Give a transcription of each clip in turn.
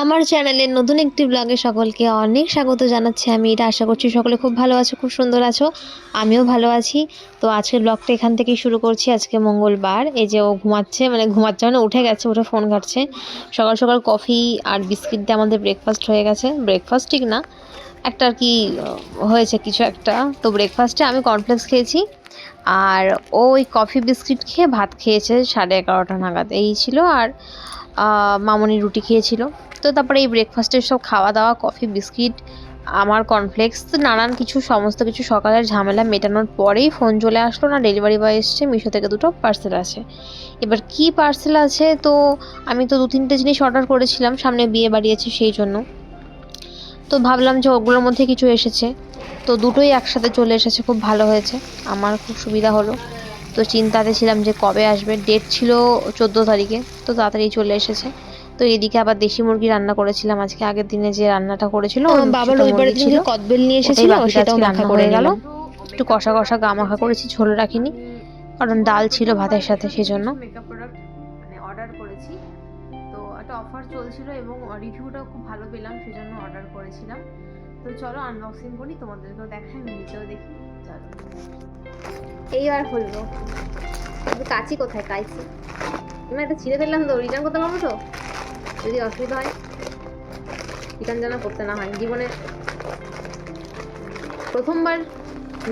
আমার চ্যানেলের নতুন একটি ব্লগে সকলকে অনেক স্বাগত জানাচ্ছি আমি এটা আশা করছি সকলে খুব ভালো আছো, খুব সুন্দর আছো। আমিও ভালো আছি। তো আজকের ব্লগটা এখান থেকেই শুরু করছি। আজকে মঙ্গলবার। এই যে ও ঘুমাচ্ছে মানে ঘুমাচ্ছে মানে উঠে গেছে, উঠে ফোন ঘাটছে। সকাল সকাল কফি আর বিস্কিট দিয়ে আমাদের ব্রেকফাস্ট হয়ে গেছে। ব্রেকফাস্ট ঠিক না। একটা আর কি হয়েছে কিছু একটা। তো ব্রেকফাস্টে আমি কর্নফ্লেক্স খেয়েছি, আর ওই কফি বিস্কিট খেয়ে ভাত খেয়েছে সাড়ে এগারোটা নাগাদ। এই ছিল আর মামনি রুটি খেয়েছিল। তো তারপরে এই ব্রেকফাস্টের সব খাওয়া দাওয়া কফি বিস্কিট আমার কর্নফ্লেক্স নানান কিছু, সমস্ত কিছু সকালের ঝামেলা মেটানোর পরেই ফোন চলে আসলো, না ডেলিভারি বয় এসছে, মিশো থেকে দুটো পার্সেল আছে। এবার কি পার্সেল আছে? তো আমি তো দু তিনটে জিনিস অর্ডার করেছিলাম, সামনে বিয়ে বাড়ি আছে সেই জন্য। তো ভাবলাম যে ওগুলোর মধ্যে কিছু এসেছে। তো দুটোই একসাথে চলে এসেছে খুব ভালো হয়েছে। আমার খুব সুবিধা হলো। তো চিন্তাতে ছিলাম যে কবে আসবে। ডেট ছিল চোদ্দ তারিখে তো তাড়াতাড়ি চলে এসেছে। তো এদিকে আবার দেশি মুরগি রান্না করেছিলাম। আজকে আগের দিনে যে রান্নাটা করেছিল বাবা রবিবারের দিনকে ছিল। কদবেল নিয়ে এসেছিল সেটাও রান্না করে গেল। গেল একটু কষা কষা গা মাখা করেছি ঝোল রাখিনি। কারণ ডাল ছিল ভাতের সাথে সেজন্য। মেকআপ প্রোডাক্ট মানে অর্ডার করেছি। তো একটা অফার চলছিল এবং রিভিউটাও খুব ভালো পেলাম, সেজন্য অর্ডার করেছিলাম। তো চলো আনবক্সিং করি, তোমাদেরকেও দেখাই আমি নিচেও দেখি, চলো। এইবার হলো কাচি কোথায়? কাইছি আমি একটা ছিঁড়ে ফেললাম তো রিটার্ন করতে পারব তো? যদি অসুবিধা হয়। রিটার্ন যেন করতে না হয়। জীবনে প্রথমবার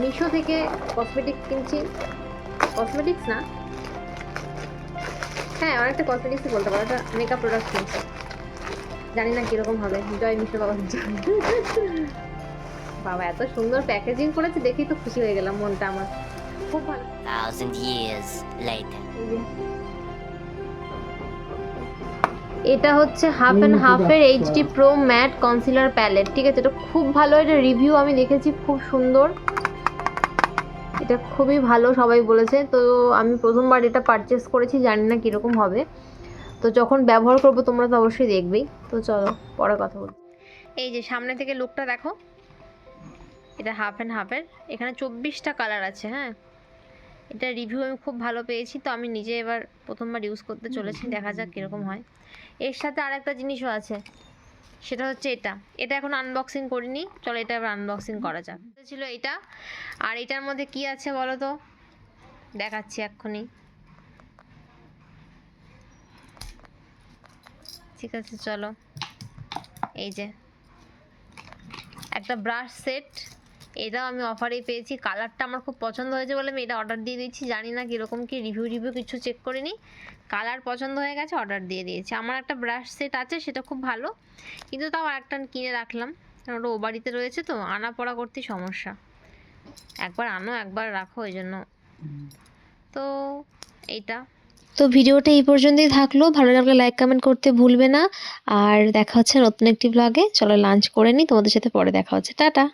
মিশো থেকে কসমেটিক কিনছি। কসমেটিক্স না? হ্যাঁ অনেকটা কসমেটিক্সই বলতে পারো। একটা মেকআপ প্রোডাক্ট কিনছি। জানি না কীরকম হবে। জয় মিশো বাবা বাবা এত সুন্দর প্যাকেজিং করেছে দেখেই তো খুশি হয়ে গেলাম মনটা আমার। খুব ভালো। Thousand years later. এটা হচ্ছে হাফ অ্যান্ড হাফের HD pro matte concealer palette ঠিক আছে? এটা খুব ভালো এটা রিভিউ আমি দেখেছি খুব সুন্দর। এটা খুবই ভালো সবাই বলেছে। তো আমি প্রথমবার এটা পারচেস করেছি, জানি না কীরকম হবে। তো যখন ব্যবহার করব তোমরা তো অবশ্যই দেখবেই। তো চলো, পরে কথা বলি। এই যে সামনে থেকে লুকটা দেখো। এটা হাফ অ্যান্ড হাফের এখানে চব্বিশটা কালার আছে হ্যাঁ? এটা রিভিউ আমি খুব ভালো পেয়েছি। তো আমি নিজে এবার প্রথমবার ইউজ করতে চলেছি। দেখা যাক কীরকম হয়। এর সাথে আরেকটা জিনিসও আছে। সেটা হচ্ছে এটা। এটা এখন আনবক্সিং করিনি। চলো এটা এবার আনবক্সিং করা যাক। ছিল এটা। আর এটার মধ্যে কি আছে বলো তো? দেখাচ্ছি এক্ষুনি। ঠিক আছে, চলো। এই যে। একটা ব্রাশ সেট এটাও আমি অফারেই পেয়েছি। কালারটা আমার খুব পছন্দ হয়েছে বলে আমি এটা অর্ডার দিয়ে দিয়েছি জানি না কীরকম কি রিভিউ রিভিউ কিছু চেক করিনি। কালার পছন্দ হয়ে গেছে অর্ডার দিয়ে দিয়েছি। আমার একটা ব্রাশ সেট আছে, সেটা খুব ভালো। কিন্তু তাও একটা কিনে রাখলাম। কারণ ওটা ও বাড়িতে রয়েছে তো, আনা পড়া করতে সমস্যা। একবার আনো, একবার রাখো, ওই জন্য। তো এইটা। তো ভিডিওটা এই পর্যন্তই থাকল। ভালো লাগলে লাইক কমেন্ট করতে ভুলবে না। আর দেখা হচ্ছে নতুন একটি ব্লগে চলো লাঞ্চ করে নিই। তোমাদের সাথে পরে দেখা হচ্ছে। টাটা!